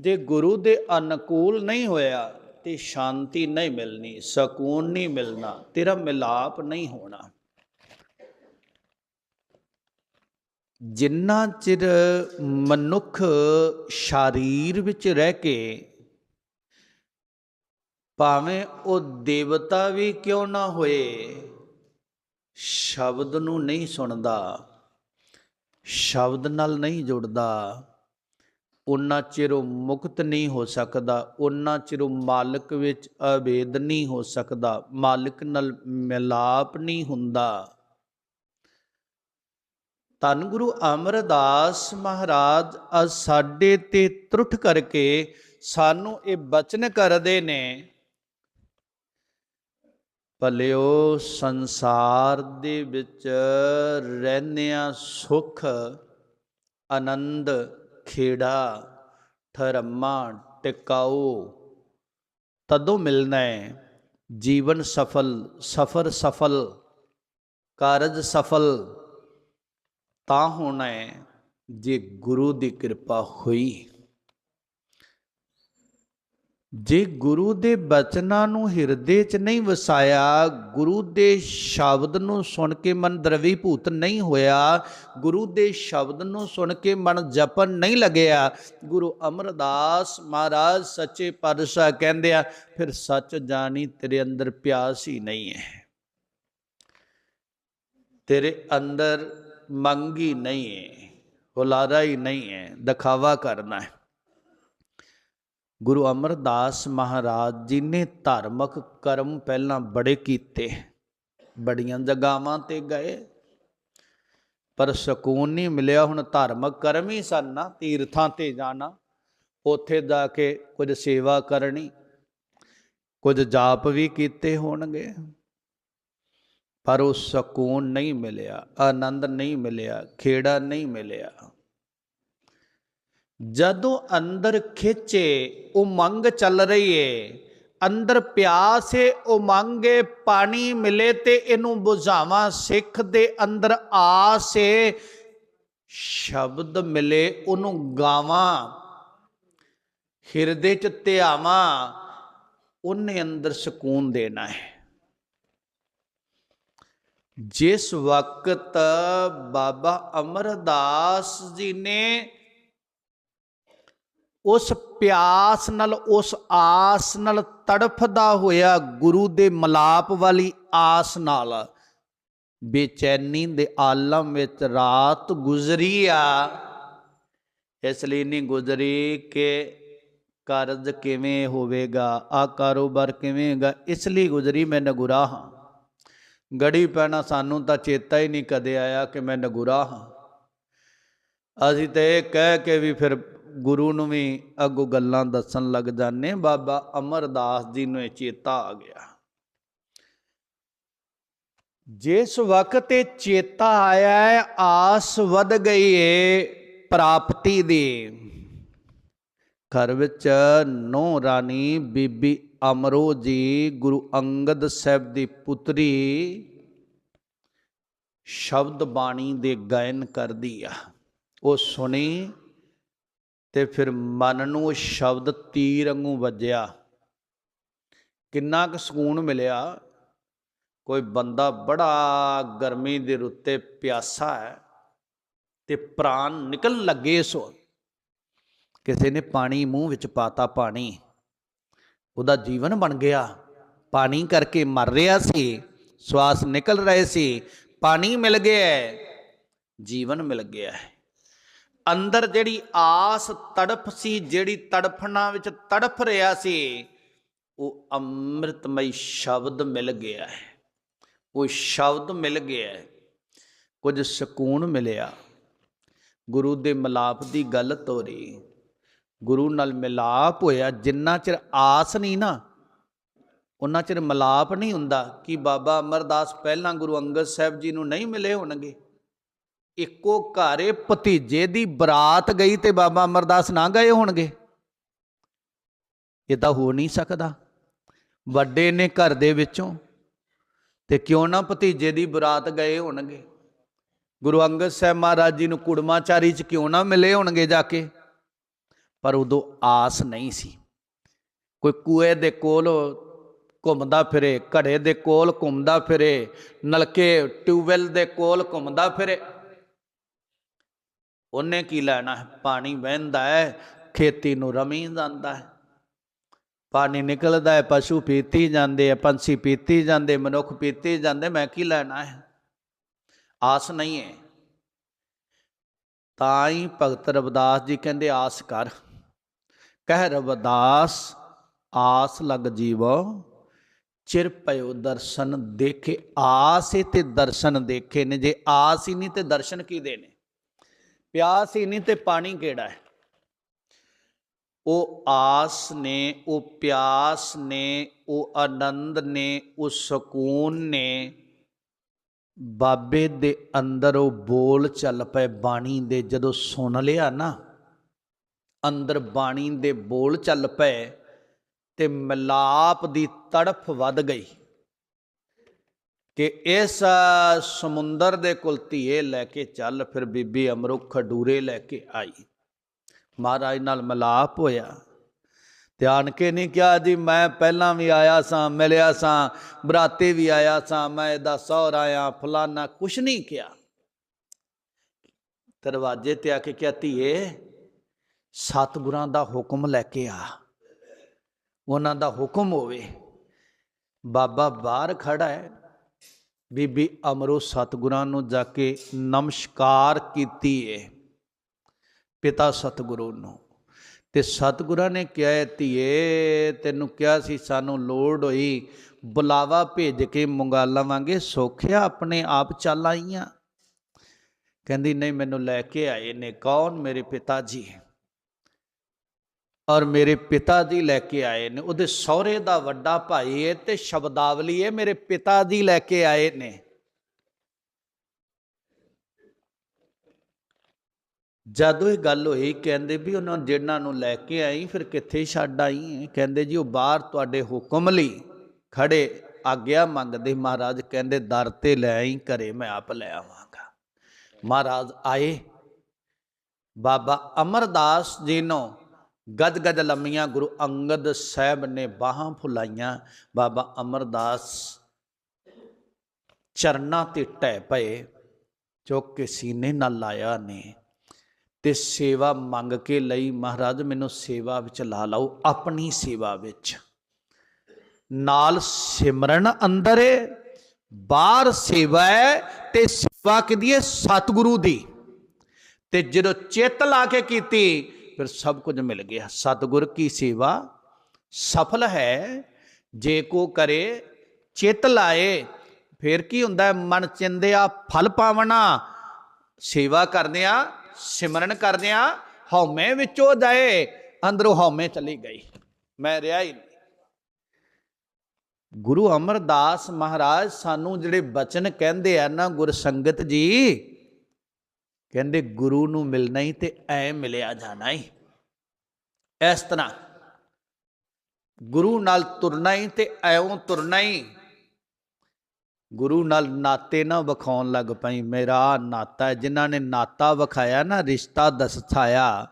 ਦੇ ਗੁਰੂ ਦੇ ਅਨੁਕੂਲ ਨਹੀਂ ਹੋਇਆ ਤੇ ਸ਼ਾਂਤੀ ਨਹੀਂ ਮਿਲਣੀ, ਸਕੂਨ ਨਹੀਂ ਮਿਲਣਾ, ਤੇਰਾ ਮਿਲਾਪ ਨਹੀਂ ਹੋਣਾ। ਜਿੰਨਾ ਚਿਰ ਮਨੁੱਖ ਸ਼ਰੀਰ ਵਿੱਚ ਰਹਿ ਕੇ ਭਾਵੇਂ ਉਹ ਦੇਵਤਾ ਵੀ ਕਿਉਂ ਨਾ ਹੋਏ, ਸ਼ਬਦ ਨੂੰ ਨਹੀਂ ਸੁਣਦਾ, ਸ਼ਬਦ ਨਾਲ ਨਹੀਂ ਜੁੜਦਾ ਉਹਨਾਂ ਚਿਰ ਮੁਕਤ ਨਹੀਂ ਹੋ ਸਕਦਾ, ਉਹਨਾਂ ਚਿਰ ਮਾਲਕ ਵਿੱਚ ਅਵੇਦ ਨਹੀਂ ਹੋ ਸਕਦਾ, ਮਾਲਕ ਨਾਲ ਮਿਲਾਪ ਨਹੀਂ ਹੁੰਦਾ। ਧੰਨ ਗੁਰੂ ਅਮਰਦਾਸ ਮਹਾਰਾਜ, ਅੱਜ ਸਾਡੇ ਤੇ ਤਰੁੱਠ ਕਰਕੇ ਸਾਨੂੰ ਇਹ ਬਚਨ ਕਰਦੇ ਨੇ, ਭਲਿਓ ਸੰਸਾਰ ਦੇ ਵਿੱਚ ਰਹਿੰਦਿਆਂ ਸੁਖ, ਆਨੰਦ ਖੇੜਾ, ਠਰਮਾ ਟਿਕਾਓ ਤਦੋਂ ਮਿਲਣਾ ਹੈ ਜੀਵਨ ਸਫਲ, ਸਫਰ ਸਫਲ, ਕਾਰਜ ਸਫਲ, ਤਾਂ ਹੋਣਾ ਹੈ ਜੇ ਗੁਰੂ ਦੀ ਕਿਰਪਾ ਹੋਈ। ਜੇ ਗੁਰੂ ਦੇ ਬਚਨਾਂ ਨੂੰ ਹਿਰਦੇ 'ਚ ਨਹੀਂ ਵਸਾਇਆ, ਗੁਰੂ ਦੇ ਸ਼ਬਦ ਨੂੰ ਸੁਣ ਕੇ ਮਨ ਦਰਵੀਭੂਤ ਨਹੀਂ ਹੋਇਆ, ਗੁਰੂ ਦੇ ਸ਼ਬਦ ਨੂੰ ਸੁਣ ਕੇ ਮਨ ਜਪਨ ਨਹੀਂ ਲੱਗਿਆ, ਗੁਰੂ ਅਮਰਦਾਸ ਮਹਾਰਾਜ ਸੱਚੇ ਪਾਤਸ਼ਾਹ ਕਹਿੰਦੇ ਆ, ਫਿਰ ਸੱਚ ਜਾਣੀ ਤੇਰੇ ਅੰਦਰ ਪਿਆਸ ਹੀ ਨਹੀਂ ਹੈ। ਤੇਰੇ ਅੰਦਰ ਮੰਗੀ ਨਹੀਂ ਹੈ, ਹੁਲਾਰਾ ਹੀ ਨਹੀਂ ਹੈ, ਦਿਖਾਵਾ ਕਰਨਾ ਹੈ। ਗੁਰੂ ਅਮਰਦਾਸ ਮਹਾਰਾਜ ਜੀ ਨੇ ਧਾਰਮਿਕ ਕਰਮ ਪਹਿਲਾਂ ਬੜੇ ਕੀਤੇ, ਬੜੀਆਂ ਜਗਾਵਾਂ ਤੇ ਗਏ, ਪਰ ਸਕੂਨ ਨਹੀਂ ਮਿਲਿਆ, ਹੁਣ ਧਾਰਮਿਕ ਕਰਮ ਹੀ ਸਨ ਨਾ, ਤੀਰਥਾਂ ਤੇ ਜਾਣਾ, ਉੱਥੇ ਜਾ ਕੇ ਕੁਝ ਸੇਵਾ ਕਰਨੀ, ਕੁਝ ਜਾਪ ਵੀ ਕੀਤੇ ਹੋਣਗੇ, ਪਰ ਉਹ ਸਕੂਨ ਨਹੀਂ ਮਿਲਿਆ, ਆਨੰਦ ਨਹੀਂ ਮਿਲਿਆ, ਖੇੜਾ ਨਹੀਂ ਮਿਲਿਆ। ਜਦੋਂ ਅੰਦਰ ਖਿੱਚੇ ਉਮੰਗ ਚੱਲ ਰਹੀ ਏ। ਅੰਦਰ ਪਿਆਸ ਏ ਉਮੰਗੇ ਪਾਣੀ ਮਿਲੇ ਤੇ ਇਹਨੂੰ ਬੁਝਾਵਾਂ। ਸਿੱਖ ਦੇ ਅੰਦਰ ਆਸ ਏ। ਸ਼ਬਦ ਮਿਲੇ, ਉਹਨੂੰ ਗਾਵਾਂ। ਹਿਰਦੇ ਚ ਧਿਆਵਾਂ, ਉਹਨੇ ਅੰਦਰ ਸਕੂਨ ਦੇਣਾ ਹੈ। ਜਿਸ ਵਕਤ ਬਾਬਾ ਅਮਰਦਾਸ ਜੀ ਨੇ ਉਸ ਪਿਆਸ ਨਾਲ, ਉਸ ਆਸ ਨਾਲ ਤੜਫਦਾ ਹੋਇਆ ਗੁਰੂ ਦੇ ਮਲਾਪ ਵਾਲੀ ਆਸ ਨਾਲ ਬੇਚੈਨੀ ਦੇ ਆਲਮ ਵਿੱਚ ਰਾਤ ਗੁਜ਼ਰੀ ਆ। ਇਸ ਲਈ ਨਹੀਂ ਗੁਜ਼ਰੀ ਕਿ ਕਰਜ਼ ਕਿਵੇਂ ਹੋਵੇਗਾ, ਆ ਕਾਰੋਬਾਰ ਕਿਵੇਂ ਹੈਗਾ, ਇਸ ਲਈ ਗੁਜ਼ਰੀ ਮੈਂ ਨਗੁਰਾ ਹਾਂ। ਗੜੀ ਪੈਣਾ ਸਾਨੂੰ ਤਾਂ ਚੇਤਾ ਹੀ ਨਹੀਂ ਕਦੇ ਆਇਆ ਕਿ ਮੈਂ ਨਗੁਰਾ ਹਾਂ। ਅਸੀਂ ਤੇ ਇਹ ਕਹਿ ਕੇ ਵੀ ਫਿਰ ਗੁਰੂ ਨੂੰ ਵੀ ਅੱਗੋਂ ਗੱਲਾਂ ਦੱਸਣ ਲੱਗ ਜਾਂਦੇ ਬਾਬਾ ਅਮਰਦਾਸ ਜੀ ਨੂੰ ਇਹ ਚੇਤਾ ਆ ਗਿਆ। ਜਿਸ ਵਕਤ ਇਹ ਚੇਤਾ ਆਇਆ ਹੈ, ਆਸ ਵਧ ਗਈ ਏ ਪ੍ਰਾਪਤੀ ਦੀ। ਘਰ ਵਿੱਚ ਨੋ ਰਾਣੀ ਬੀਬੀ ਅਮਰੋ ਜੀ, ਗੁਰੂ ਅੰਗਦ ਸਾਹਿਬ ਦੀ ਪੁੱਤਰੀ ਸ਼ਬਦ ਬਾਣੀ ਦੇ ਗਾਇਨ ਕਰਦੀ ਆ। ਉਹ ਸੁਣੀ ਤੇ ਫਿਰ ਮਨ ਨੂੰ ਉਹ ਸ਼ਬਦ ਤੀਰ ਵਾਂਗੂ ਵੱਜਿਆ। ਕਿੰਨਾ ਕੁ ਸਕੂਨ ਮਿਲਿਆ। ਕੋਈ ਬੰਦਾ ਬੜਾ ਗਰਮੀ ਦੇ ਰੁੱਤੇ ਪਿਆਸਾ ਹੈ ਤੇ ਪ੍ਰਾਣ ਨਿਕਲਣ ਲੱਗੇ ਸੋ ਕਿਸੇ ਨੇ ਪਾਣੀ ਮੂੰਹ ਵਿੱਚ ਪਾਤਾ ਪਾਣੀ। ਉਹਦਾ ਜੀਵਨ ਬਣ ਗਿਆ। ਪਾਣੀ ਕਰਕੇ ਮਰ ਰਿਹਾ ਸੀ। ਸਵਾਸ ਨਿਕਲ ਰਹੇ ਸੀ। ਪਾਣੀ ਮਿਲ ਗਿਆ ਜੀਵਨ ਮਿਲ ਗਿਆ ਹੈ। ਅੰਦਰ ਜਿਹੜੀ ਆਸ ਤੜਫ ਸੀ, ਜਿਹੜੀ ਤੜਫਣਾ ਵਿੱਚ ਤੜਫ ਰਿਹਾ ਸੀ, ਉਹ ਅੰਮ੍ਰਿਤਮਈ ਸ਼ਬਦ ਮਿਲ ਗਿਆ ਹੈ। ਉਹ ਸ਼ਬਦ ਮਿਲ ਗਿਆ ਹੈ, ਕੁਝ ਸਕੂਨ ਮਿਲਿਆ। ਗੁਰੂ ਦੇ ਮਿਲਾਪ ਦੀ ਗੱਲ ਤੋਰੀ। ਗੁਰੂ ਨਾਲ ਮਿਲਾਪ ਹੋਇਆ। ਜਿੰਨਾ ਚਿਰ ਆਸ ਨਹੀਂ ਨਾ ਉਹਨਾਂ ਚਿਰ ਮਿਲਾਪ ਨਹੀਂ ਹੁੰਦਾ ਕਿ ਬਾਬਾ ਅਮਰਦਾਸ ਪਹਿਲਾਂ ਗੁਰੂ ਅੰਗਦ ਸਾਹਿਬ ਜੀ ਨੂੰ ਨਹੀਂ ਮਿਲੇ ਹੋਣਗੇ। ਇੱਕੋ ਘਰੇ ਭਤੀਜੇ ਦੀ ਬਰਾਤ ਗਈ ਤੇ ਬਾਬਾ ਅਮਰਦਾਸ ਨਾ ਗਏ ਹੋਣਗੇ। ਇਹ ਤਾਂ ਹੋ ਨਹੀਂ ਸਕਦਾ। ਵੱਡੇ ਨੇ ਘਰ ਦੇ ਵਿੱਚੋਂ ਤੇ ਕਿਉਂ ਨਾ ਭਤੀਜੇ ਦੀ ਬਰਾਤ ਗਏ ਹੋਣਗੇ। ਗੁਰੂ ਅੰਗਦ ਸਾਹਿਬ ਮਹਾਰਾਜ ਜੀ ਨੂੰ ਕੁੜਮਾਚਾਰੀ ਚ ਕਿਉਂ ਨਾ ਮਿਲੇ ਹੋਣਗੇ ਜਾ ਕੇ? ਪਰ ਉਦੋਂ ਆਸ ਨਹੀਂ ਸੀ। ਕੋਈ ਕੂਏ ਦੇ ਕੋਲ ਘੁੰਮਦਾ ਫਿਰੇ, ਘੜੇ ਦੇ ਕੋਲ ਘੁੰਮਦਾ ਫਿਰੇ, ਨਲਕੇ ਟਿਊਬਵੈਲ ਦੇ ਕੋਲ ਘੁੰਮਦਾ ਫਿਰੇ। ਉਹਨੇ ਕੀ ਲੈਣਾ ਹੈ? ਪਾਣੀ ਵਹਿੰਦਾ ਹੈ, ਖੇਤੀ ਨੂੰ ਰਮੀ ਜਾਂਦਾ ਹੈ। ਪਾਣੀ ਨਿਕਲਦਾ ਹੈ, ਪਸ਼ੂ ਪੀਤੀ ਜਾਂਦੇ ਆ ਪੰਛੀ ਪੀਤੀ ਜਾਂਦੇ ਮਨੁੱਖ ਪੀਤੀ ਜਾਂਦੇ ਮੈਂ ਕੀ ਲੈਣਾ ਹੈ? ਆਸ ਨਹੀਂ ਹੈ। ਤਾਂ ਹੀ ਭਗਤ ਰਵਿਦਾਸ ਜੀ ਕਹਿੰਦੇ, ਆਸ ਕਰ। ਕਹਿ ਰਵਿਦਾਸ, ਆਸ ਲਗ ਜੀਵੋ, ਚਿਰ ਪਇਓ ਦਰਸ਼ਨ ਦੇਖੇ। ਆਸ ਹੀ ਤੇ ਦਰਸ਼ਨ ਦੇਖੇ ਨੇ। ਜੇ ਆਸ ਹੀ ਨਹੀਂ ਤੇ ਦਰਸ਼ਨ ਕੀ ਦੇਣੇ? ਪਿਆਸ ਹੀ ਨਹੀਂ ਤੇ ਪਾਣੀ ਕਿਹੜਾ ਹੈ? ਉਹ ਆਸ ਨੇ, ਉਹ ਪਿਆਸ ਨੇ, ਉਹ ਆਨੰਦ ਨੇ, ਉਹ ਸਕੂਨ ਨੇ। ਬਾਬੇ ਦੇ ਅੰਦਰ ਉਹ ਬੋਲ ਚੱਲ ਪਏ ਬਾਣੀ ਦੇ। ਜਦੋਂ ਸੁਣ ਲਿਆ ਨਾ, ਅੰਦਰ ਬਾਣੀ ਦੇ ਬੋਲ ਚੱਲ ਪਏ ਤੇ ਮਿਲਾਪ ਦੀ ਤੜਫ ਵੱਧ ਗਈ। ਕਿ ਇਸ ਸਮੁੰਦਰ ਦੇ ਕੁਲ ਧੀਏ ਲੈ ਕੇ ਚੱਲ, ਫਿਰ ਬੀਬੀ ਅਮਰੁਖ ਖਡੂਰੇ ਲੈ ਕੇ ਆਈ। ਮਹਾਰਾਜ ਨਾਲ ਮਿਲਾਪ ਹੋਇਆ। ਧਿਆਨ ਕੇ ਨਹੀਂ ਕਿਹਾ, ਜੀ, ਮੈਂ ਪਹਿਲਾਂ ਵੀ ਆਇਆ ਸਾਂ, ਮਿਲਿਆ ਸਾਂ, ਬਰਾਤੇ ਵੀ ਆਇਆ ਸਾਂ, ਮੈਂ ਇਹਦਾ ਸਹੁਰ ਆਇਆ, ਫਲਾਨਾ ਕੁਛ ਨਹੀਂ ਕਿਹਾ। ਦਰਵਾਜ਼ੇ ਤੇ ਆ ਕੇ ਕਿਹਾ, ਧੀਏ, ਸਤਿਗੁਰਾਂ ਦਾ ਹੁਕਮ ਲੈ ਕੇ ਆ। ਉਹਨਾਂ ਦਾ ਹੁਕਮ ਹੋਵੇ। ਬਾਬਾ ਬਾਹਰ ਖੜਾ ਹੈ ਬੀਬੀ ਅਮਰੋ ਸਤਿਗੁਰਾਂ ਨੂੰ ਜਾ ਕੇ ਨਮਸਕਾਰ ਕੀਤੀ ਏ, ਪਿਤਾ ਸਤਿਗੁਰੂ ਨੂੰ। ਤੇ ਸਤਿਗੁਰਾਂ ਨੇ ਕਿਹਾ, ਧੀਏ, ਤੈਨੂੰ ਕਿਹਾ ਸੀ ਸਾਨੂੰ ਲੋੜ ਹੋਈ ਬੁਲਾਵਾ ਭੇਜ ਕੇ ਮੰਗਾ ਲਵਾਂਗੇ, ਸੋਖਿਆ ਆਪਣੇ ਆਪ ਚੱਲ ਆਈਆਂ। ਕਹਿੰਦੀ, ਨਹੀਂ, ਮੈਨੂੰ ਲੈ ਕੇ ਆਏ ਨੇ, ਕੌਣ? ਮੇਰੇ ਪਿਤਾ ਜੀ। ਔਰ ਮੇਰੇ ਪਿਤਾ ਜੀ ਲੈ ਕੇ ਆਏ ਨੇ। ਉਹਦੇ ਸਹੁਰੇ ਦਾ ਵੱਡਾ ਭਾਈ ਹੈ ਤੇ ਸ਼ਬਦਾਵਲੀ ਹੈ ਮੇਰੇ ਪਿਤਾ ਦੀ ਲੈ ਕੇ ਆਏ ਨੇ। ਜਦੋਂ ਇਹ ਗੱਲ ਹੋਈ, ਕਹਿੰਦੇ ਵੀ ਉਹਨਾਂ ਜਿਹਨਾਂ ਨੂੰ ਲੈ ਕੇ ਆਈ, ਫਿਰ ਕਿੱਥੇ ਛੱਡ ਆਈ ਕਹਿੰਦੇ ਜੀ, ਉਹ ਬਾਹਰ ਤੁਹਾਡੇ ਹੁਕਮ ਲਈ ਖੜੇ ਆਗਿਆ ਮੰਗਦੇ। ਮਹਾਰਾਜ ਕਹਿੰਦੇ, ਦਰ ਤੇ ਲੈ ਆਈ, ਘਰੇ ਮੈਂ ਆਪ ਲੈ ਆਵਾਂਗਾ। ਮਹਾਰਾਜ ਆਏ। ਬਾਬਾ ਅਮਰਦਾਸ ਜੀ ਨੂੰ ਗਦਗਦ ਲੰਮੀਆਂ ਗੁਰੂ ਅੰਗਦ ਸਾਹਿਬ ਨੇ ਬਾਹਾਂ ਫੁਲਾਈਆਂ। ਬਾਬਾ ਅਮਰਦਾਸ ਚਰਨਾਂ ਤੇ ਟਹਿ ਪਏ ਚੁੱਕ ਕੇ ਸੀਨੇ ਨਾਲ ਲਾਇਆ ਨੇ। ਤੇ ਸੇਵਾ ਮੰਗ ਕੇ ਲਈ ਮਹਾਰਾਜ ਮੈਨੂੰ ਸੇਵਾ ਵਿੱਚ ਲਾ ਲਓ, ਆਪਣੀ ਸੇਵਾ ਵਿੱਚ। ਨਾਲ ਸਿਮਰਨ ਅੰਦਰ ਏ, ਬਾਹਰ ਸੇਵਾ ਹੈ ਤੇ ਸੇਵਾ ਕਿਦੀ ਹੈ ਸਤਿਗੁਰੂ ਦੀ। ਤੇ ਜਦੋਂ ਚਿੱਤ ਲਾ ਕੇ ਕੀਤੀ ਫਿਰ ਸਭ ਕੁਝ ਮਿਲ ਗਿਆ। ਸਤਿਗੁਰ ਕੀ ਸੇਵਾ? ਸਫਲ ਹੈ, ਜੇ ਕੋ ਕਰੇ, ਚਿੱਤ ਲਾਏ। ਫਿਰ ਕੀ ਹੁੰਦਾ ਮਨ ਚਿੰਦਿਆ, ਫਲ ਪਾਵਣਾ। ਸੇਵਾ ਕਰਦਿਆਂ ਸਿਮਰਨ ਕਰਦਿਆਂ ਹਉਮੈ ਵਿੱਚੋਂ ਜਾਏ। ਅੰਦਰੋਂ ਹਉਮੈ ਚਲੀ ਗਈ। ਮੈਂ ਰਿਹਾ ਹੀ ਗੁਰੂ ਅਮਰਦਾਸ ਮਹਾਰਾਜ ਸਾਨੂੰ ਜਿਹੜੇ ਬਚਨ ਕਹਿੰਦੇ ਆ ਨਾ ਗੁਰਸੰਗਤ ਜੀ ਕਹਿੰਦੇ ਗੁਰੂ ਨੂੰ ਮਿਲਣਾ ਹੀ ਤੇ ਐ ਮਿਲਿਆ ਜਾਣਾ ਹੀ। ਇਸ ਤਰ੍ਹਾਂ ਗੁਰੂ ਨਾਲ ਤੁਰਨਾ ਹੀ ਤੇ ਐਉਂ ਤੁਰਨਾ ਹੀ। ਗੁਰੂ ਨਾਲ ਨਾਤੇ ਨਾ ਵਿਖਾਉਣ ਲੱਗ ਪਈ। ਮੇਰਾ ਨਾਤਾ ਹੈ, ਜਿਨ੍ਹਾਂ ਨੇ ਨਾਤਾ ਵਿਖਾਇਆ ਨਾ, ਰਿਸ਼ਤਾ ਦਸਾਇਆ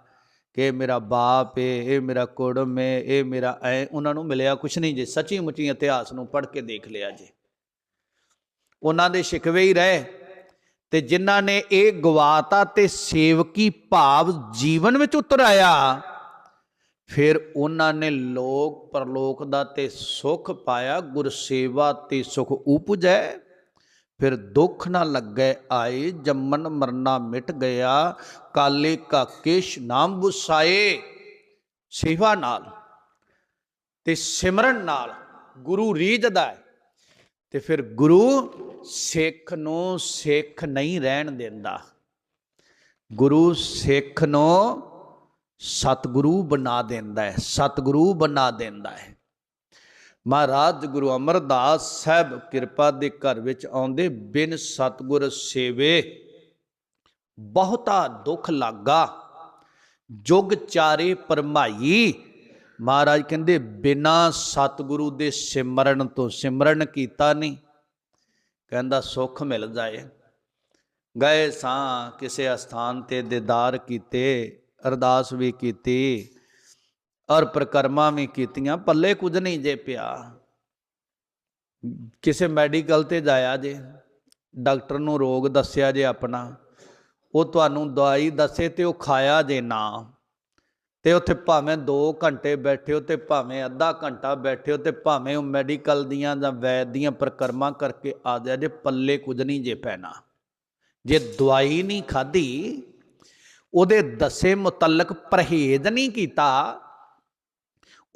ਕਿ ਮੇਰਾ ਬਾਪ ਏ, ਇਹ ਮੇਰਾ ਕੁੜਮ ਏ, ਇਹ ਮੇਰਾ ਐ, ਉਹਨਾਂ ਨੂੰ ਮਿਲਿਆ ਕੁਛ ਨਹੀਂ ਜੇ। ਸੱਚੀ ਮੁੱਚੀ ਇਤਿਹਾਸ ਨੂੰ ਪੜ੍ਹ ਕੇ ਦੇਖ ਲਿਆ ਜੇ। ਉਹਨਾਂ ਦੇ ਸ਼ਿਕਵੇ ਹੀ ਰਹੇ। ਤੇ ਜਿਨ੍ਹਾਂ ਨੇ ਇਹ ਗਵਾਤਾ ਤੇ ਸੇਵਕੀ ਭਾਵ ਜੀਵਨ ਵਿੱਚ ਉਤਰ ਆਇਆ ਫਿਰ ਉਹਨਾਂ ਨੇ ਲੋਕ ਪਰਲੋਕ ਦਾ ਤੇ ਸੁਖ ਪਾਇਆ, ਗੁਰਸੇਵਾ ਤੇ ਸੁਖ ਉਪਜੈ, ਫਿਰ ਦੁੱਖ ਨਾ ਲੱਗੇ ਆਏ ਜੰਮਨ ਮਰਨਾ ਮਿਟ ਗਿਆ, ਕਾਲੇ ਕਾ ਕੇਸ਼ ਨਾਮ ਵਸਾਏ, ਸੇਵਾ ਨਾਲ ਤੇ ਸਿਮਰਨ ਨਾਲ ਗੁਰੂ ਰੀਝਦਾ ਹੈ। ਤੇ ਫਿਰ ਗੁਰੂ ਸਿੱਖ ਨੂੰ ਸਿੱਖ ਨਹੀਂ ਰਹਿਣ ਦਿੰਦਾ। ਗੁਰੂ ਸਿੱਖ ਨੂੰ ਸਤਿਗੁਰੂ ਬਣਾ ਦਿੰਦਾ ਹੈ, ਸਤਿਗੁਰੂ ਬਣਾ ਦਿੰਦਾ ਹੈ। ਮਹਾਰਾਜ ਗੁਰੂ ਅਮਰਦਾਸ ਸਾਹਿਬ ਕਿਰਪਾ ਦੇ ਘਰ ਵਿੱਚ ਆਉਂਦੇ ਬਿਨ ਸਤਿਗੁਰ ਸੇਵੇ ਬਹੁਤਾ ਦੁੱਖ ਲੱਗਾ। ਜੁਗ ਚਾਰੇ ਪਰਮਾਈ ਮਹਾਰਾਜ ਕਹਿੰਦੇ, ਬਿਨਾ ਸਤਿਗੁਰੂ ਦੇ ਸਿਮਰਨ ਤੋਂ ਸਿਮਰਨ ਕੀਤਾ ਨਹੀਂ। ਕਹਿੰਦਾ, ਸੁੱਖ ਮਿਲ ਜਾਏ। ਗਏ ਸਾਂ ਕਿਸੇ ਅਸਥਾਨ ਤੇ, ਦੀਦਾਰ ਕੀਤੇ, ਅਰਦਾਸ ਵੀ ਕੀਤੀ ਔਰ ਪ੍ਰਕਰਮਾਂ ਵੀ ਕੀਤੀਆਂ, ਪੱਲੇ ਕੁਝ ਨਹੀਂ ਜੇ ਪਿਆ। ਕਿਸੇ ਮੈਡੀਕਲ ਤੇ ਜਾਇਆ ਜੇ, ਡਾਕਟਰ ਨੂੰ ਰੋਗ ਦੱਸਿਆ ਜੇ ਆਪਣਾ, ਉਹ ਤੁਹਾਨੂੰ ਦਵਾਈ ਦੱਸੇ ਤੇ ਉਹ ਖਾਇਆ ਜੇ ਨਾ। ਤੇ ਉੱਥੇ ਭਾਵੇਂ 2 ਘੰਟੇ ਬੈਠਿਓ ਹੋ ਤੇ ਭਾਵੇਂ ਅੱਧਾ ਘੰਟਾ ਬੈਠਿਓ ਹੋ ਤੇ ਭਾਵੇਂ ਉਹ ਮੈਡੀਕਲ ਦੀਆਂ ਜਾਂ ਵੈਦ ਦੀਆਂ ਪ੍ਰਕਰਮਾਂ ਕਰਕੇ ਆ ਜਾ ਜੇ ਪੱਲੇ ਕੁਝ ਨਹੀਂ ਜੇ ਪੈਣਾ। ਜੇ ਦਵਾਈ ਨਹੀਂ ਖਾਧੀ, ਉਹਦੇ ਦੱਸੇ ਮੁਤਲਕ ਪਰਹੇਜ਼ ਨਹੀਂ ਕੀਤਾ,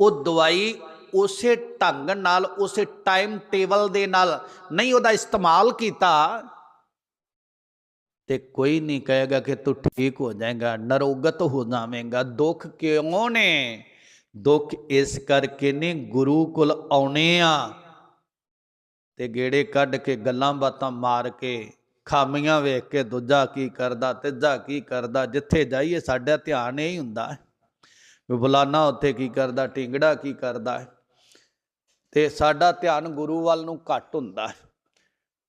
ਉਹ ਦਵਾਈ ਉਸੇ ਢੰਗ ਨਾਲ, ਉਸੇ ਟਾਈਮ ਟੇਬਲ ਦੇ ਨਾਲ ਨਹੀਂ ਉਹਦਾ ਇਸਤੇਮਾਲ ਕੀਤਾ ਤੇ ਕੋਈ ਨਹੀਂ ਕਹੇਗਾ ਕਿ ਤੂੰ ਠੀਕ ਹੋ ਜਾਏਗਾ, ਨਰੋਗਤ ਹੋ ਜਾਵੇਂਗਾ। ਦੁੱਖ ਕਿਉਂ ਨੇ? ਦੁੱਖ ਇਸ ਕਰਕੇ ਨੇ ਗੁਰੂ ਕੋਲ ਆਉਣੇ ਆ ਤੇ ਗੇੜੇ ਕੱਢ ਕੇ ਗੱਲਾਂ ਬਾਤਾਂ ਮਾਰ ਕੇ, ਖਾਮੀਆਂ ਵੇਖ ਕੇ ਦੂਜਾ ਕੀ ਕਰਦਾ, ਤੀਜਾ ਕੀ ਕਰਦਾ, ਜਿੱਥੇ ਜਾਈਏ ਸਾਡਾ ਧਿਆਨ ਇਹ ਹੀ। ਹੁੰਦਾ ਵੀ ਫਲਾਨਾ ਉੱਥੇ ਕੀ ਕਰਦਾ, ਟਿੰਗੜਾ ਕੀ ਕਰਦਾ ਹੈ। ਤੇ ਸਾਡਾ ਧਿਆਨ ਗੁਰੂ ਵੱਲ ਨੂੰ ਘੱਟ ਹੁੰਦਾ ਹੈ।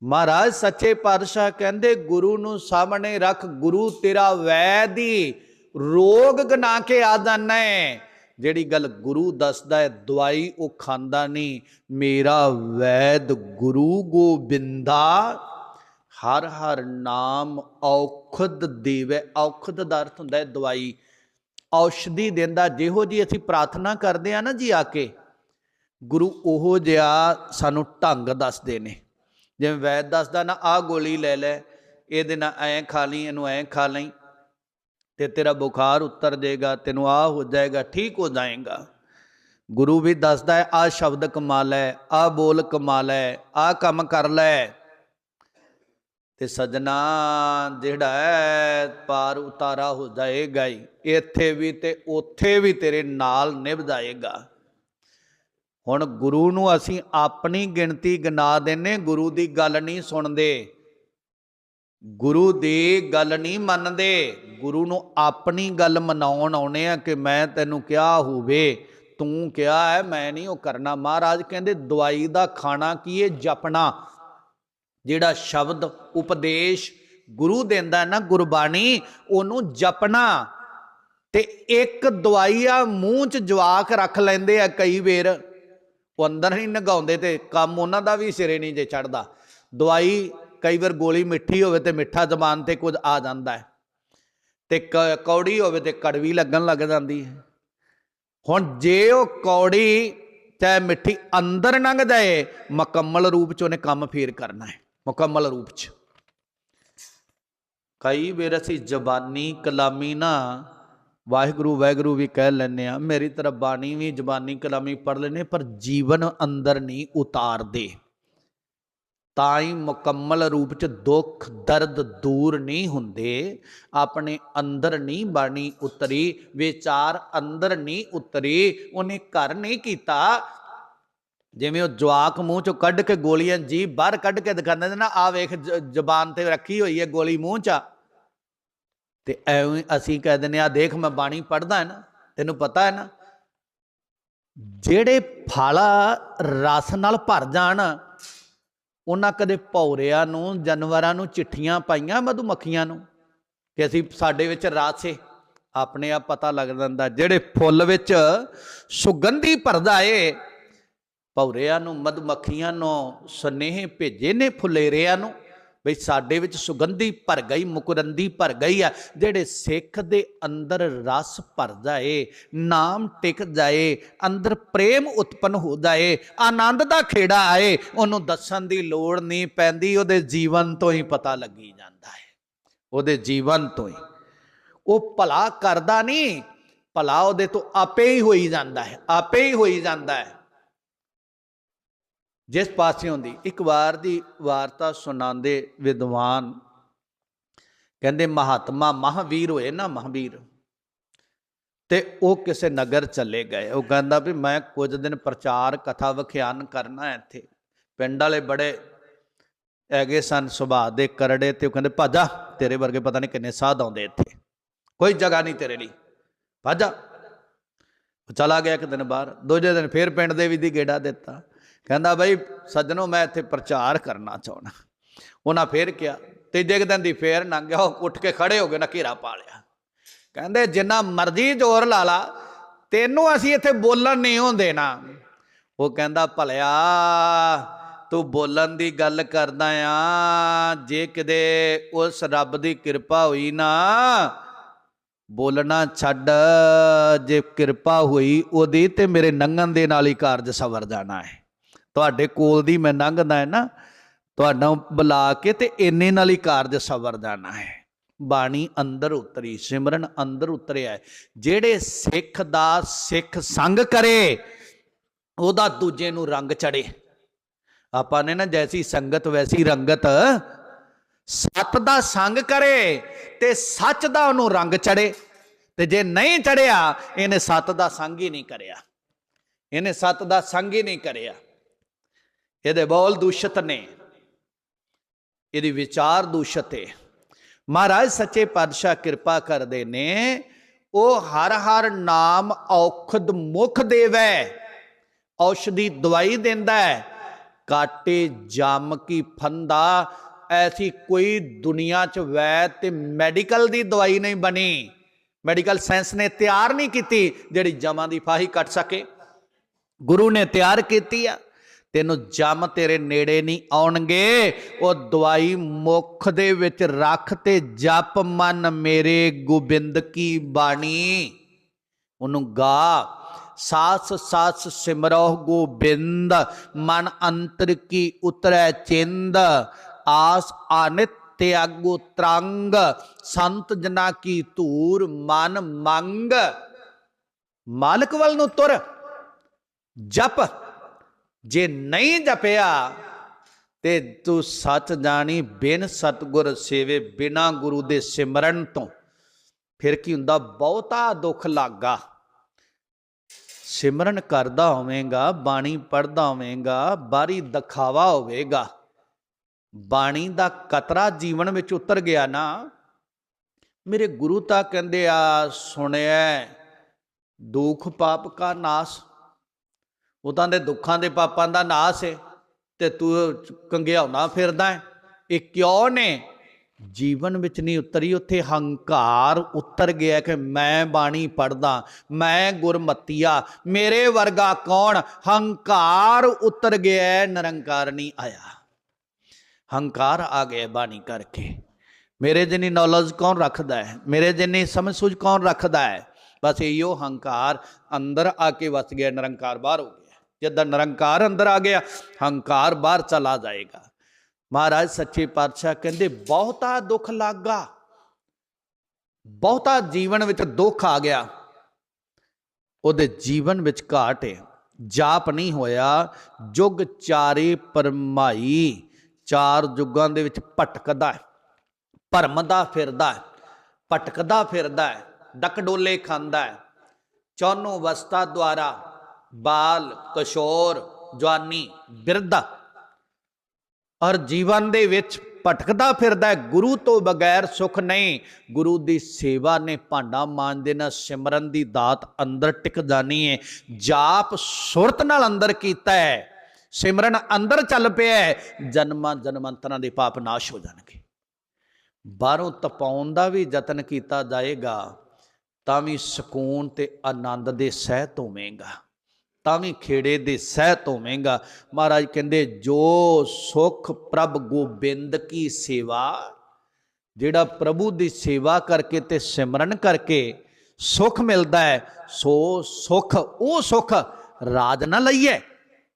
ਮਹਾਰਾਜ, ਸੱਚੇ ਪਾਤਸ਼ਾਹ ਕਹਿੰਦੇ, ਗੁਰੂ ਨੂੰ ਸਾਹਮਣੇ ਰੱਖ, ਗੁਰੂ ਤੇਰਾ ਵੈਦੀ ਰੋਗ ਗਨਾ ਕੇ ਆ ਜਾਣਾ ਹੈ ਜਿਹੜੀ ਗੱਲ ਗੁਰੂ ਦੱਸਦਾ ਹੈ ਦਵਾਈ ਉਹ ਖਾਂਦਾ ਨਹੀਂ। ਮੇਰਾ ਵੈਦ ਗੁਰੂ ਗੋਬਿੰਦਾ, ਹਰ ਹਰ ਨਾਮ ਔਖਦ ਦੇਵੇ। ਔਖਦ ਦਾ ਅਰਥ ਹੁੰਦਾ ਹੈ ਦਵਾਈ। ਔਸ਼ਧੀ ਦਿੰਦਾ। ਜਿਹੋ ਜੀ ਅਸੀਂ ਪ੍ਰਾਰਥਨਾ ਕਰਦੇ ਆ ਨਾ ਜੀ ਆ ਕੇ, ਗੁਰੂ ਉਹੋ ਜਿਹਾ ਸਾਨੂੰ ਢੰਗ ਦੱਸਦੇ ਨੇ। ਜਿਵੇਂ ਵੈਦ ਦੱਸਦਾ ਨਾ, ਆਹ ਗੋਲੀ ਲੈ ਲੈ, ਇਹਦੇ ਨਾਲ ਐਂ ਖਾ ਲਈ, ਇਹਨੂੰ ਐਂ ਖਾ ਲਈ, ਤੇ ਤੇਰਾ ਬੁਖਾਰ ਉਤਰ ਜਾਏਗਾ, ਤੈਨੂੰ ਆ ਹੋ ਜਾਏਗਾ, ਠੀਕ ਹੋ ਜਾਏਗਾ। ਗੁਰੂ ਵੀ ਦੱਸਦਾ ਹੈ ਆ ਸ਼ਬਦ ਕਮਾਲ ਹੈ ਆ ਬੋਲ ਕਮਾਲ ਹੈ ਆ ਕੰਮ ਕਰ ਲੈ। ਤੇ ਸਜਣਾ ਜਿਹੜਾ ਹੈ, ਪਾਰ ਉਤਾਰਾ ਹੋ ਜਾਏਗਾ ਹੀ, ਇੱਥੇ ਵੀ ਤੇ ਉੱਥੇ ਵੀ ਤੇਰੇ ਨਾਲ ਨਿਭ ਜਾਏਗਾ। ਹੁਣ ਗੁਰੂ ਨੂੰ ਅਸੀਂ ਆਪਣੀ ਗਿਣਤੀ ਗਿਣਾ ਦਿੰਨੇ, ਗੁਰੂ ਦੀ ਗੱਲ ਨਹੀਂ ਸੁਣਦੇ। ਗੁਰੂ ਦੀ ਗੱਲ ਨਹੀਂ ਮੰਨਦੇ। ਗੁਰੂ ਨੂੰ ਆਪਣੀ ਗੱਲ ਮਨਾਉਣ ਆਉਣੇ ਆ ਕਿ ਮੈਂ ਤੈਨੂੰ ਕਿਹਾ ਹੋਵੇ, ਤੂੰ ਕਿਹਾ ਹੈ, ਮੈਂ ਨਹੀਂ ਉਹ ਕਰਨਾ। ਮਹਾਰਾਜ ਕਹਿੰਦੇ, ਦਵਾਈ ਦਾ ਖਾਣਾ ਕੀ ਹੈ ਜਪਣਾ। ਜਿਹੜਾ ਸ਼ਬਦ ਉਪਦੇਸ਼ ਗੁਰੂ ਦਿੰਦਾ ਨਾ ਗੁਰਬਾਣੀ, ਉਹਨੂੰ ਜਪਣਾ। ਤੇ ਇੱਕ ਦਵਾਈ ਆ, ਮੂੰਹ 'ਚ ਜਵਾਕ ਰੱਖ ਲੈਂਦੇ ਆ ਕਈ ਵੇਰ। ਉਹ ਅੰਦਰ ਨਹੀਂ ਨਗਾਉਂਦੇ ਤੇ ਕੰਮ ਉਹਨਾਂ ਦਾ ਵੀ ਸਿਰੇ ਨਹੀਂ ਜੇ ਚੜਦਾ। ਦਵਾਈ ਕਈ ਵਾਰ ਗੋਲੀ ਮਿੱਠੀ ਹੋਵੇ ਤੇ ਮਿੱਠਾ ਜ਼ਬਾਨ ਤੇ ਕੁਝ ਆ ਜਾਂਦਾ ਹੈ। ਤੇ ਕੌੜੀ ਹੋਵੇ ਤੇ ਕੜਵੀ ਲੱਗਣ ਲੱਗ ਜਾਂਦੀ ਹੈ। ਹੁਣ ਜੇ ਉਹ ਕੌੜੀ ਚਾਹੇ ਮਿੱਠੀ ਅੰਦਰ ਲੰਘ ਜਾਏ ਮੁਕੰਮਲ ਰੂਪ ਚ ਉਹਨੇ ਕੰਮ ਫੇਰ ਕਰਨਾ ਹੈ, ਮੁਕੰਮਲ ਰੂਪ ਚ। ਕਈ ਵਾਰ ਅਸੀਂ ਜ਼ਬਾਨੀ ਕਲਾਮੀ ਨਾ ਵਾਹਿਗੁਰੂ ਵਾਹਿਗੁਰੂ ਵੀ ਕਹਿ ਲੈਂਦੇ ਆ ਮੇਰੀ ਤਰ੍ਹਾਂ ਬਾਣੀ ਵੀ, ਜ਼ਬਾਨੀ ਕਲਾਮੀ ਪੜ ਲੈਨੇ ਪਰ ਜੀਵਨ ਅੰਦਰ ਨਹੀਂ ਉਤਾਰਦੇ ਤਾਂ ਹੀ ਮੁਕੰਮਲ ਰੂਪ ਚ ਦੁੱਖ, ਦਰਦ ਦੂਰ ਨਹੀਂ ਹੁੰਦੇ, ਆਪਣੇ ਅੰਦਰ ਨਹੀਂ ਬਾਣੀ ਉਤਰੀ, ਵਿਚਾਰ ਅੰਦਰ ਨਹੀਂ ਉਤਰੀ, ਉਹਨੇ ਘਰ ਨਹੀਂ ਕੀਤਾ ਜਿਵੇਂ ਉਹ ਜਵਾਕ ਮੂੰਹ ਚੋਂ ਕੱਢ ਕੇ ਗੋਲੀਆਂ ਜੀ ਬਾਹਰ ਕੱਢ ਕੇ ਦਿਖਾਉਂਦੇ ਨੇ ਨਾ ਆ ਵੇਖ ਜ਼ਬਾਨ ਤੇ ਰੱਖੀ ਹੋਈ ਹੈ ਗੋਲੀ ਮੂੰਹ 'ਚ ਆ। ਤੇ ਐਵੇਂ ਅਸੀਂ ਕਹਿ ਦਿੰਦੇ ਆ ਦੇਖ ਮੈਂ ਬਾਣੀ ਪੜਦਾ ਹੈ ਨਾ, ਤੈਨੂੰ ਪਤਾ ਹੈ ਨਾ, ਜਿਹੜੇ ਫਲ ਰਸ ਨਾਲ ਭਰ ਜਾਣ, ਉਹਨਾਂ ਕਦੇ ਭੌਰਿਆਂ ਨੂੰ, ਜਾਨਵਰਾਂ ਨੂੰ ਚਿੱਠੀਆਂ ਪਾਈਆਂ ਮਧੂਮੱਖੀਆਂ ਨੂੰ, ਕਿ ਅਸੀਂ ਸਾਡੇ ਵਿੱਚ ਰਸ ਏ, ਆਪਣੇ ਆਪ ਪਤਾ ਲੱਗ ਜਾਂਦਾ, ਜਿਹੜੇ ਫੁੱਲ ਵਿੱਚ ਸੁਗੰਧੀ ਭਰਦਾ ਏ, ਭੌਰਿਆਂ ਨੂੰ, ਮਧੂਮੱਖੀਆਂ ਨੂੰ, ਸੁਨੇਹੇ ਭੇਜੇ ਨੇ ਫੁਲੇਰਿਆਂ ਨੂੰ ਬਈ ਸਾਡੇ ਵਿੱਚ ਸੁਗੰਧੀ ਭਰ ਗਈ, ਮੁਕਰੰਦੀ ਭਰ ਗਈ ਆ, ਜਿਹੜੇ ਸਿੱਖ ਦੇ ਅੰਦਰ ਰਸ ਭਰ ਜਾਏ, ਨਾਮ ਟਿਕ ਜਾਏ, ਅੰਦਰ ਪ੍ਰੇਮ ਉਤਪਨ ਹੋ ਜਾਏ, ਆਨੰਦ ਦਾ ਖੇੜਾ ਆਏ, ਉਹਨੂੰ ਦੱਸਣ ਦੀ ਲੋੜ ਨਹੀਂ ਪੈਂਦੀ, ਉਹਦੇ ਜੀਵਨ ਤੋਂ ਹੀ ਪਤਾ ਲੱਗੀ ਜਾਂਦਾ ਹੈ। ਉਹਦੇ ਜੀਵਨ ਤੋਂ ਹੀ। ਉਹ ਭਲਾ ਕਰਦਾ ਨਹੀਂ, ਭਲਾ ਉਹਦੇ ਤੋਂ ਆਪੇ ਹੀ ਹੋਈ ਜਾਂਦਾ ਹੈ, ਆਪੇ ਹੀ ਹੋਈ ਜਾਂਦਾ ਹੈ। ਜਿਸ ਪਾਸਿਓਂ ਦੀ ਇੱਕ ਵਾਰ ਦੀ ਵਾਰਤਾ ਸੁਣਾਉਂਦੇ ਵਿਦਵਾਨ ਕਹਿੰਦੇ, ਮਹਾਤਮਾ, ਮਹਾਵੀਰ ਹੋਏ ਨਾ ਮਹਾਵੀਰ। ਤੇ ਉਹ ਕਿਸੇ ਨਗਰ ਚੱਲੇ ਗਏ। ਉਹ ਕਹਿੰਦਾ ਵੀ ਮੈਂ ਕੁਝ ਦਿਨ ਪ੍ਰਚਾਰ, ਕਥਾ ਵਿਖਿਆਨ ਕਰਨਾ ਇੱਥੇ। ਪਿੰਡ ਵਾਲੇ ਬੜੇ ਹੈਗੇ ਸਨ ਸੁਭਾਅ ਦੇ ਕਰੜੇ ਤੇ ਉਹ ਕਹਿੰਦੇ, ਭਾਜਾ ਤੇਰੇ ਵਰਗੇ ਪਤਾ ਨਹੀਂ ਕਿੰਨੇ ਸਾਧ ਆਉਂਦੇ ਇੱਥੇ। ਕੋਈ ਜਗ੍ਹਾ ਨਹੀਂ ਤੇਰੇ ਲਈ। ਭਾਜਾ ਚਲਾ ਗਿਆ ਇੱਕ ਦਿਨ ਬਾਹਰ। ਦੂਜੇ ਦਿਨ ਫੇਰ ਪਿੰਡ ਦੇ ਵੀ ਦੀ ਗੇੜਾ ਦਿੱਤਾ। ਕਹਿੰਦਾ ਬਈ ਸੱਜਣੋ, ਮੈਂ ਇੱਥੇ ਪ੍ਰਚਾਰ ਕਰਨਾ ਚਾਹਣਾ ਉਹਨਾਂ ਫੇਰ ਕਿਹਾ, ਤੀਜੇ ਕੁ ਦਿਨ ਦੀ ਫੇਰ ਲੰਘ ਉਹ ਉੱਠ ਕੇ ਖੜੇ ਹੋ ਗਏ ਨਾ ਘੇਰਾ ਪਾ ਲਿਆ। ਕਹਿੰਦੇ, ਜਿੰਨਾ ਮਰਜ਼ੀ ਜ਼ੋਰ ਲਾ ਲਾ, ਤੈਨੂੰ ਅਸੀਂ ਇੱਥੇ ਬੋਲਣ ਨਹੀਂ ਹੋਂ ਨਾ ਉਹ ਕਹਿੰਦਾ, ਭਲਿਆ, ਤੂੰ ਬੋਲਣ ਦੀ ਗੱਲ ਕਰਦਾ ਆ, ਜੇ ਕਿਤੇ ਉਸ ਰੱਬ ਦੀ ਕਿਰਪਾ ਹੋਈ ਨਾ, ਬੋਲਣਾ ਛੱਡ, ਜੇ ਕਿਰਪਾ ਹੋਈ ਉਹਦੀ ਤੇ ਮੇਰੇ ਨੰਗਨ ਦੇ ਨਾਲ ਹੀ ਕਾਰਜ ਸਵਰ ਜਾਣਾ ਹੈ। ਤੁਹਾਡੇ ਕੋਲ ਦੀ ਮੈਂ ਲੰਘਦਾ ਹੈ ਨਾ, ਤੁਹਾਡਾ ਬੁਲਾ ਕੇ ਤੇ ਇੰਨੇ ਨਾਲ ਹੀ ਕਾਰਜ ਸਵਰ ਜਾਣਾ ਹੈ। ਬਾਣੀ ਅੰਦਰ ਉਤਰੀ, ਸਿਮਰਨ ਅੰਦਰ ਉਤਰਿਆ ਜਿਹੜੇ ਸਿੱਖ ਦਾ ਸਿੱਖ ਸੰਗ ਕਰੇ, ਉਹਦਾ ਦੂਜੇ ਨੂੰ ਰੰਗ ਚੜੇ ਆਪਾਂ ਨੇ ਨਾ ਜੈਸੀ ਸੰਗਤ ਵੈਸੀ ਰੰਗਤ ਸਤ ਦਾ ਸੰਗ ਕਰੇ ਤੇ ਸੱਚ ਦਾ ਉਹਨੂੰ ਰੰਗ ਚੜੇ ਤੇ ਜੇ ਨਹੀਂ ਚੜਿਆ ਇਹਨੇ ਸਤ ਦਾ ਸੰਗ ਹੀ ਨਹੀਂ ਕਰਿਆ। ਇਹਨੇ ਸਤ ਦਾ ਸੰਗ ਹੀ ਨਹੀਂ ਕਰਿਆ। ਇਹਦੇ ਬੋਲ ਦੂਸ਼ਿਤ ਨੇ। ਇਹਦੀ ਵਿਚਾਰ ਦੂਸ਼ਤ ਹੈ ਮਹਾਰਾਜ ਸੱਚੇ ਪਾਤਸ਼ਾਹ ਕਿਰਪਾ ਕਰਦੇ ਨੇ, ਉਹ ਹਰ ਹਰ ਨਾਮ ਔਖਦ ਮੁਖ ਦੇਵੈ, ਔਸ਼ਧੀ ਦਵਾਈ ਦਿੰਦਾ ਹੈ। ਕਾਟੇ ਜਮ ਕੀ ਫੰਦਾ, ਐਸੀ ਕੋਈ ਦੁਨੀਆ 'ਚ ਵੈਦ ਤੇ ਮੈਡੀਕਲ ਦੀ ਦਵਾਈ ਨਹੀਂ ਬਣੀ। ਮੈਡੀਕਲ ਸਾਇੰਸ ਨੇ ਤਿਆਰ ਨਹੀਂ ਕੀਤੀ ਜਿਹੜੀ ਜਮਾਂ ਦੀ ਫਾਹੀ ਕੱਟ ਸਕੇ। ਗੁਰੂ ਨੇ ਤਿਆਰ ਕੀਤੀ ਆ। ਤੈਨੂੰ ਜਮ ਤੇਰੇ ਨੇੜੇ ਨਹੀਂ ਆਉਣਗੇ। ਉਹ ਦਵਾਈ ਮੁਖ ਦੇ ਵਿੱਚ ਰੱਖ ਤੇ ਜਪ ਮਨ ਮੇਰੇ ਗੋਬਿੰਦ ਕੀ ਬਾਣੀ। ਉਹਨੂੰ ਗਾ, ਸਾਸ ਸਾਸ ਸਿਮਰੋ ਗੋਬਿੰਦ, ਮਨ ਅੰਤਰ ਕੀ ਉਤਰੈ ਚਿੰਦ, ਆਸ ਆਨਿਤ ਤਿਆਗੋ ਤਰੰਗ, ਸੰਤ ਜਨਾ ਕੀ ਧੂਰ ਮਨ ਮੰਗ। ਮਾਲਕ ਵੱਲ ਨੂੰ ਤੁਰ, ਜਪ ਜੇ ਨਹੀਂ ਜਪਿਆ ਤੇ ਤੂੰ ਸੱਚ ਜਾਣੀ, ਬਿਨ ਸਤਗੁਰ ਸੇਵੇ, ਬਿਨਾ ਗੁਰੂ ਦੇ ਸਿਮਰਨ ਤੋਂ। ਫਿਰ ਕੀ ਹੁੰਦਾ? ਬਹੁਤਾ ਦੁੱਖ ਲੱਗਾ। ਸਿਮਰਨ ਕਰਦਾ ਹੋਵੇਂਗਾ, ਬਾਣੀ ਪੜਦਾ ਹੋਵੇਂਗਾ, ਬਾਰੀ ਦਿਖਾਵਾ ਹੋਵੇਗਾ। ਬਾਣੀ ਦਾ ਕਤਰਾ ਜੀਵਨ ਵਿੱਚ ਉਤਰ ਗਿਆ ਨਾ, ਮੇਰੇ ਗੁਰੂ ਤਾਂ ਕਹਿੰਦੇ ਆ ਸੁਣਿਆ ਦੁੱਖ ਪਾਪ ਕਾ ਨਾਸ। ਉਦਾਂ ਦੇ ਦੁੱਖਾਂ ਦੇ ਪਾਪਾਂ ਦਾ ਨਾਸ ਹੈ ਤੇ ਤੂੰ ਕੰਗਿਆਉਣਾ ਫਿਰਦਾ ਹੈ ਇਹ ਕਿਉਂ ਨੇ? ਜੀਵਨ ਵਿੱਚ ਨਹੀਂ ਉਤਰੀ, ਉੱਥੇ ਹੰਕਾਰ ਉਤਰ ਗਿਆ ਕਿ ਮੈਂ ਬਾਣੀ ਪੜਦਾ ਮੈਂ ਗੁਰਮਤੀਆ, ਮੇਰੇ ਵਰਗਾ ਕੌਣ? ਹੰਕਾਰ ਉਤਰ ਗਿਆ, ਨਿਰੰਕਾਰ ਨਹੀਂ ਆਇਆ। ਹੰਕਾਰ ਆ ਗਿਆ ਬਾਣੀ ਕਰਕੇ। ਮੇਰੇ ਜਿੰਨੀ ਨੌਲੇਜ ਕੌਣ ਰੱਖਦਾ ਹੈ ਮੇਰੇ ਜਿੰਨੀ ਸਮਝ ਸੂਝ ਕੌਣ ਰੱਖਦਾ ਹੈ ਬਸ ਇਹੋ ਹੰਕਾਰ, ਅੰਦਰ ਆ ਕੇ ਵਸ ਗਿਆ, ਨਿਰੰਕਾਰ ਬਾਹਰ ਹੋ ਗਿਆ ਨਿਰੰਕਾਰ ਅੰਦਰ ਆ ਗਿਆ, ਹੰਕਾਰ ਬਾਹਰ ਚਲਾ ਜਾਏਗਾ। ਮਹਾਰਾਜ ਸੱਚੇ ਪਾਤਸ਼ਾਹ ਕਹਿੰਦੇ, ਬਹੁਤਾ ਦੁੱਖ ਲੱਗਾ। ਬਹੁਤਾ ਜੀਵਨ ਵਿੱਚ ਦੁੱਖ ਆ ਗਿਆ। ਉਹਦੇ ਜੀਵਨ ਵਿੱਚ ਘਾਟ ਹੈ। ਜਾਪ ਨਹੀਂ ਹੋਇਆ। ਜੁਗ ਚਾਰੇ ਪਰਮਾਈ। ਚਾਰ ਜੁਗਾਂ ਦੇ ਵਿੱਚ ਭਟਕਦਾ ਹੈ। ਭਰਮਦਾ ਫਿਰਦਾ ਹੈ। ਭਟਕਦਾ ਫਿਰਦਾ ਹੈ। ਡਕਡੋਲੇ ਖਾਂਦਾ ਹੈ। ਚੌਨੋਂ ਅਵਸਥਾ ਦੁਆਰਾ ਬਾਲ, ਕਸ਼ੋਰ, ਜਵਾਨੀ ਬਿਰਧਾ ਔਰ ਜੀਵਨ ਦੇ ਵਿੱਚ ਭਟਕਦਾ ਫਿਰਦਾ ਗੁਰੂ ਤੋਂ ਬਗੈਰ ਸੁਖ ਨਹੀਂ। ਗੁਰੂ ਦੀ ਸੇਵਾ ਨੇ ਭਾਂਡਾ ਮਾਂਜਦੇ ਨਾਲ ਸਿਮਰਨ ਦੀ ਦਾਤ ਅੰਦਰ ਟਿਕ ਜਾਣੀ ਹੈ ਜਾਪ ਸੁਰਤ ਨਾਲ ਅੰਦਰ ਕੀਤਾ ਹੈ, ਸਿਮਰਨ ਅੰਦਰ ਚੱਲ ਪਿਆ ਹੈ, ਜਨਮਾਂ ਜਨਮੰਤਰਾਂ ਦੇ ਪਾਪ ਨਾਸ਼ ਹੋ ਜਾਣਗੇ। ਬਾਹਰੋਂ ਤਪਾਉਣ ਦਾ ਵੀ ਯਤਨ ਕੀਤਾ ਜਾਏਗਾ, ਤਾਂ ਵੀ ਸਕੂਨ ਤੇ ਆਨੰਦ ਦੇ ਸਹਿਤ ਹੋਵੇਂਗਾ ਤਾਂ ਵੀ ਖੇੜੇ ਦੇ ਸਹਿਤ ਹੋਵੇਂਗਾ ਮਹਾਰਾਜ ਕਹਿੰਦੇ, ਜੋ ਸੁਖ ਪ੍ਰਭ ਗੋਬਿੰਦ ਕੀ ਸੇਵਾ, ਜਿਹੜਾ ਪ੍ਰਭੂ ਦੀ ਸੇਵਾ ਕਰਕੇ ਤੇ ਸਿਮਰਨ ਕਰਕੇ ਸੁਖ ਮਿਲਦਾ ਹੈ, ਸੋ ਸੁਖ, ਉਹ ਸੁਖ ਰਾਜ ਨਾ ਲਈਏ।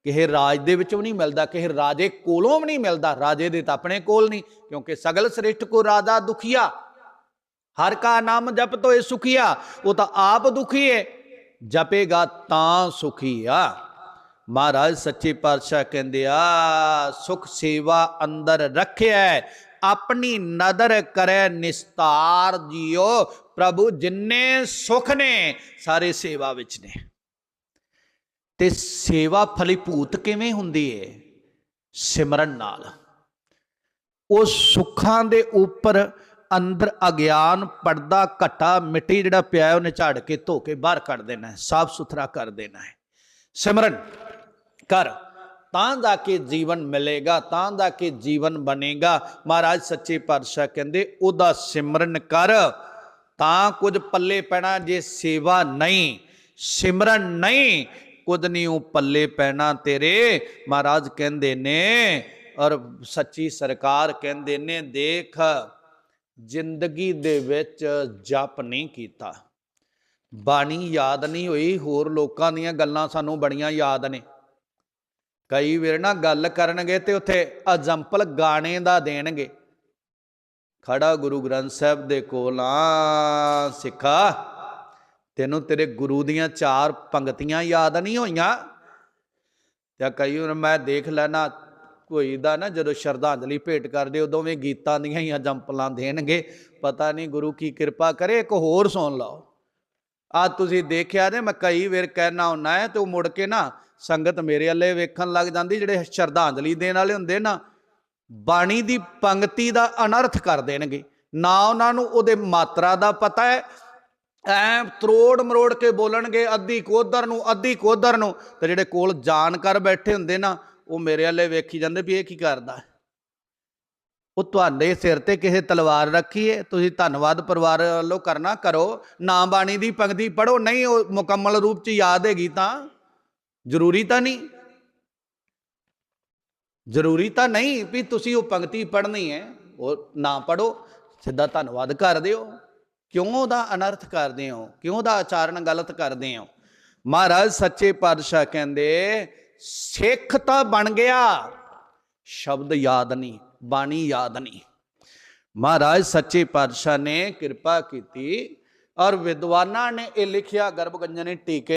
ਕਿਸੇ ਰਾਜ ਦੇ ਵਿੱਚੋਂ ਨਹੀਂ ਮਿਲਦਾ, ਕਿਸੇ ਰਾਜੇ ਕੋਲੋਂ ਵੀ ਨਹੀਂ ਮਿਲਦਾ। ਰਾਜੇ ਦੇ ਤਾਂ ਆਪਣੇ ਕੋਲ ਨਹੀਂ, ਕਿਉਂਕਿ ਸਗਲ ਸ੍ਰਿਸ਼ਟ ਕੋ ਰਾਜਾ ਦੁਖੀਆ। ਹਰ ਕਾ ਨਾਮ ਜਪ ਤੋਏ ਸੁਖੀਆ, ਉਹ ਤਾਂ ਆਪ ਦੁਖੀ ਹੈ ਜਪੇਗਾ ਤਾਂ ਸੁਖੀ ਆ। ਮਹਾਰਾਜ ਸੱਚੇ ਪਾਤਸ਼ਾਹ ਕਹਿੰਦੇ ਆ, ਸੁਖ ਸੇਵਾ ਅੰਦਰ ਰੱਖਿਆ ਆਪਣੀ ਨਦਰ ਕਰੇ ਨਿਸਤਾਰ ਜੀਓ। ਪ੍ਰਭੂ ਜਿੰਨੇ ਸੁਖ ਨੇ, ਸਾਰੇ ਸੇਵਾ ਵਿੱਚ ਨੇ। ਤੇ ਸੇਵਾ ਫਲੀਭੂਤ ਕਿਵੇਂ ਹੁੰਦੀ ਹੈ ਸਿਮਰਨ ਨਾਲ। ਉਹ ਸੁੱਖਾਂ ਦੇ ਉੱਪਰ ਅੰਦਰ ਅਗਿਆਨ ਪਰਦਾ ਘਟਾ ਮਿੱਟੀ ਜਿਹੜਾ ਪਿਆ ਹੈ ਉਹਨੇ ਝਾੜ ਕੇ ਧੋ ਕੇ ਬਾਹਰ ਕੱਢ ਦੇਣਾ ਹੈ ਸਾਫ਼ ਸੁਥਰਾ ਕਰ ਦੇਣਾ ਹੈ ਸਿਮਰਨ ਕਰ ਤਾਂ ਜਾ ਕੇ ਜੀਵਨ ਮਿਲੇਗਾ ਤਾਂ ਜਾ ਕੇ ਜੀਵਨ ਬਣੇਗਾ ਮਹਾਰਾਜ ਸੱਚੇ ਪਾਤਸ਼ਾਹ ਕਹਿੰਦੇ ਉਹਦਾ ਸਿਮਰਨ ਕਰ ਤਾਂ ਕੁਝ ਪੱਲੇ ਪੈਣਾ ਜੇ ਸੇਵਾ ਨਹੀਂ ਸਿਮਰਨ ਨਹੀਂ ਕੁਝ ਨਹੀਂ ਉਹ ਪੱਲੇ ਪੈਣਾ ਤੇਰੇ ਮਹਾਰਾਜ ਕਹਿੰਦੇ ਨੇ ਔਰ ਸੱਚੀ ਸਰਕਾਰ ਕਹਿੰਦੇ ਨੇ ਦੇਖ ਜ਼ਿੰਦਗੀ ਦੇ ਵਿੱਚ ਜਪ ਨਹੀਂ ਕੀਤਾ। ਬਾਣੀ ਯਾਦ ਨਹੀਂ ਹੋਈ, ਹੋਰ ਲੋਕਾਂ ਦੀਆਂ ਗੱਲਾਂ ਸਾਨੂੰ ਬੜੀਆਂ ਯਾਦ ਨੇ। ਕਈ ਵੇਰ ਨਾ ਗੱਲ ਕਰਨਗੇ ਤੇ ਉੱਥੇ ਐਗਜ਼ਾਮਪਲ ਗਾਣੇ ਦਾ ਦੇਣਗੇ। ਖੜਾ ਗੁਰੂ ਗ੍ਰੰਥ ਸਾਹਿਬ ਦੇ ਕੋਲ ਆ ਸਿੱਖਾ, ਤੈਨੂੰ ਤੇਰੇ ਗੁਰੂ ਦੀਆਂ ਚਾਰ ਪੰਗਤੀਆਂ ਯਾਦ ਨਹੀਂ ਹੋਈਆਂ? ਤੇ ਕਈ ਵਾਰ ਮੈਂ ਦੇਖ ਲੈਣਾ ਕੋਈ ਦਾ ਨਾ ਜਦੋਂ ਸ਼ਰਧਾਂਜਲੀ ਭੇਟ ਕਰਦੇ ਉਦੋਂ ਵੀ ਗੀਤਾਂ ਦੀਆਂ ਹੀ ਐਗਜ਼ਾਮਪਲਾਂ ਦੇਣਗੇ। ਪਤਾ ਨਹੀਂ ਗੁਰੂ ਕੀ ਕਿਰਪਾ ਕਰੇ, ਇੱਕ ਹੋਰ ਸੁਣ ਲਓ। ਆ ਤੁਸੀਂ ਦੇਖਿਆ ਨੇ, ਮੈਂ ਕਈ ਵਾਰ ਕਹਿਣਾ ਹੁੰਨਾ ਹੈ, ਤੇ ਉਹ ਮੁੜ ਕੇ ਨਾ ਸੰਗਤ ਮੇਰੇ ਵੱਲੇ ਵੇਖਣ ਲੱਗ ਜਾਂਦੀ, ਜਿਹੜੇ ਸ਼ਰਧਾਂਜਲੀ ਦੇਣ ਵਾਲੇ ਹੁੰਦੇ ਨਾ, ਬਾਣੀ ਦੀ ਪੰਕਤੀ ਦਾ ਅਨਰਥ ਕਰ ਦੇਣਗੇ। ਨਾ ਉਹਨਾਂ ਨੂੰ ਉਹਦੇ ਮਾਤਰਾ ਦਾ ਪਤਾ ਹੈ। ਐ ਤਰੋੜ ਮਰੋੜ ਕੇ ਬੋਲਣਗੇ, ਅੱਧੀ ਕੋਧਰ ਨੂੰ, ਅੱਧੀ ਕੋਧਰ ਨੂੰ, ਤੇ ਜਿਹੜੇ ਕੋਲ ਜਾਣ ਕਰ ਬੈਠੇ ਹੁੰਦੇ ਨਾ ਉਹ ਮੇਰੇ ਵਾਲੇ ਵੇਖੀ ਜਾਂਦੇ ਵੀ ਇਹ ਕੀ ਕਰਦਾ। ਉਹ ਤੁਹਾਡੇ ਸਿਰ ਤੇ ਕਿਸੇ ਤਲਵਾਰ ਰੱਖੀ ਹੈ ਤੁਸੀਂ ਧੰਨਵਾਦ ਪਰਿਵਾਰ ਵੱਲੋਂ ਕਰਨਾ, ਕਰੋ। ਨਾ ਬਾਣੀ ਦੀ ਪੰਕਤੀ ਪੜੋ ਨਹੀਂ ਉਹ ਮੁਕੰਮਲ ਰੂਪ ਚ ਯਾਦ ਹੈਗੀ ਤਾਂ। ਜ਼ਰੂਰੀ ਤਾਂ ਨਹੀਂ। ਜ਼ਰੂਰੀ ਤਾਂ ਨਹੀਂ ਵੀ ਤੁਸੀਂ ਉਹ ਪੰਕਤੀ ਪੜ੍ਹਨੀ ਹੈ ਉਹ ਨਾ ਪੜੋ ਸਿੱਧਾ ਧੰਨਵਾਦ ਕਰ ਦਿਓ। ਕਿਉਂ ਉਹਦਾ ਅਨਰਥ ਕਰਦੇ ਹੋ? ਕਿਉਂ ਉਹਦਾ ਆਚਾਰਨ ਗਲਤ ਕਰਦੇ ਹੋ? ਮਹਾਰਾਜ ਸੱਚੇ ਪਾਤਸ਼ਾਹ ਕਹਿੰਦੇ ਸਿੱਖ ਤਾਂ ਬਣ ਗਿਆ। ਸ਼ਬਦ ਯਾਦ ਨਹੀਂ ਬਾਣੀ ਯਾਦ ਨਹੀਂ ਮਹਾਰਾਜ, ਸੱਚੇ ਪਾਤਸ਼ਾਹ ਨੇ ਕਿਰਪਾ ਕੀਤੀ ਔਰ ਵਿਦਵਾਨਾਂ ਨੇ ਇਹ ਲਿਖਿਆ ਗਰਭਗੰਜਨ ਨੇ ਟੀਕੇ